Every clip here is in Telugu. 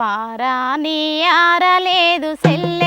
పారాని ఆరలేదు సెల్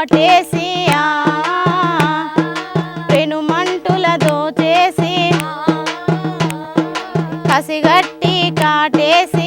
కాటేసి చేసి కసిగట్టి కాటేసి